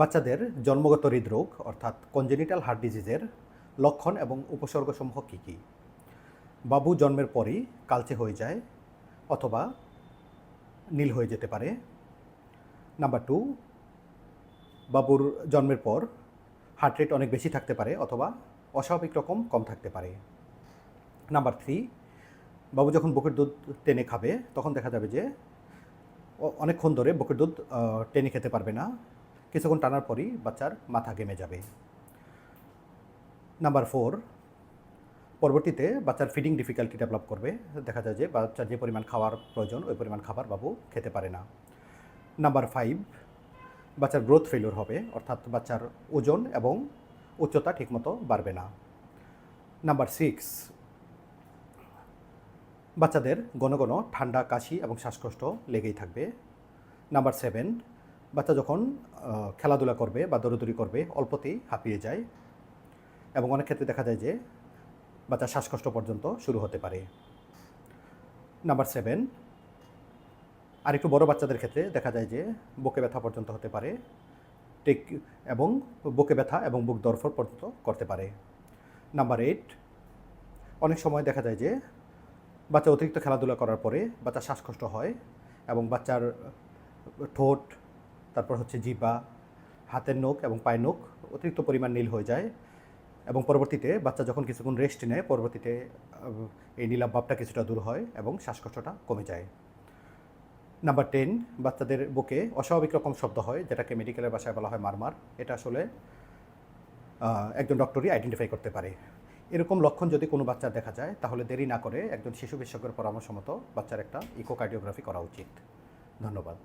বাচ্চাদের জন্মগত হৃদরোগ, অর্থাৎ কনজেনিটাল হার্ট ডিজিজের লক্ষণ এবং উপসর্গসমূহ কী কী? বাবু জন্মের পরই কালচে হয়ে যায় অথবা নীল হয়ে যেতে পারে। নাম্বার টু বাবুর জন্মের পর হার্ট রেট অনেক বেশি থাকতে পারে অথবা অস্বাভাবিক রকম কম থাকতে পারে। নাম্বার থ্রি বাবু যখন বুকের দুধ টেনে খাবে, তখন দেখা যাবে যে অনেকক্ষণ ধরে বুকের দুধ টেনে খেতে পারবে না। কিছুক্ষণ টানার পরই বাচ্চার মাথা ঘেমে যাবে। নাম্বার ফোর, পরবর্তীতে বাচ্চার ফিডিং ডিফিকাল্টি ডেভেলপ করবে। দেখা যায় যে বাচ্চার যে পরিমাণ খাওয়ার প্রয়োজন, ওই পরিমাণ খাবার বাবু খেতে পারে না। নাম্বার ফাইভ, বাচ্চার গ্রোথ ফেলিওর হবে, অর্থাৎ বাচ্চার ওজন এবং উচ্চতা ঠিকমতো বাড়বে না। নাম্বার সিক্স, বাচ্চাদের ঘন ঘন ঠান্ডা, কাশি এবং শ্বাসকষ্ট লেগেই থাকবে। নাম্বার সেভেন বাচ্চা যখন খেলাধুলা করবে বা দৌড়দৌড়ি করবে, অল্পতেই হাঁপিয়ে যায় এবং অনেক ক্ষেত্রে দেখা যায় যে বাচ্চার শ্বাসকষ্ট পর্যন্ত শুরু হতে পারে। নাম্বার সেভেন, আরেকটু বড় বাচ্চাদের ক্ষেত্রে দেখা যায় যে বুকে ব্যথা পর্যন্ত হতে পারে টেক এবং বুকে ব্যথা এবং বুক দরফর পর্যন্ত করতে পারে। নাম্বার এইট, অনেক সময় দেখা যায় যে বাচ্চা অতিরিক্ত খেলাধুলা করার পরে বাচ্চার শ্বাসকষ্ট হয় এবং বাচ্চার ঠোঁট তারপর হচ্ছে জিবা হাতের নখ এবং পায়ের নখ অতিরিক্ত পরিমাণ নীল হয়ে যায় এবং পরবর্তীতে বাচ্চা যখন কিছুক্ষণ রেস্ট নেয়, পরবর্তীতে এই নীলাভাবটা কিছুটা দূর হয় এবং শ্বাসকষ্টটা কমে যায়। নাম্বার টেন বাচ্চাদের বুকে অস্বাভাবিক রকম শব্দ হয়, যেটাকে মেডিকেলের ভাষায় বলা হয় মারমার। এটা আসলে একজন ডক্টরই আইডেন্টিফাই করতে পারে। এরকম লক্ষণ যদি কোনো বাচ্চার দেখা যায়, তাহলে দেরি না করে একজন শিশু বিশেষজ্ঞের পরামর্শ মতো বাচ্চার একটা ইকোকার্ডিওগ্রাফি করা উচিত। ধন্যবাদ।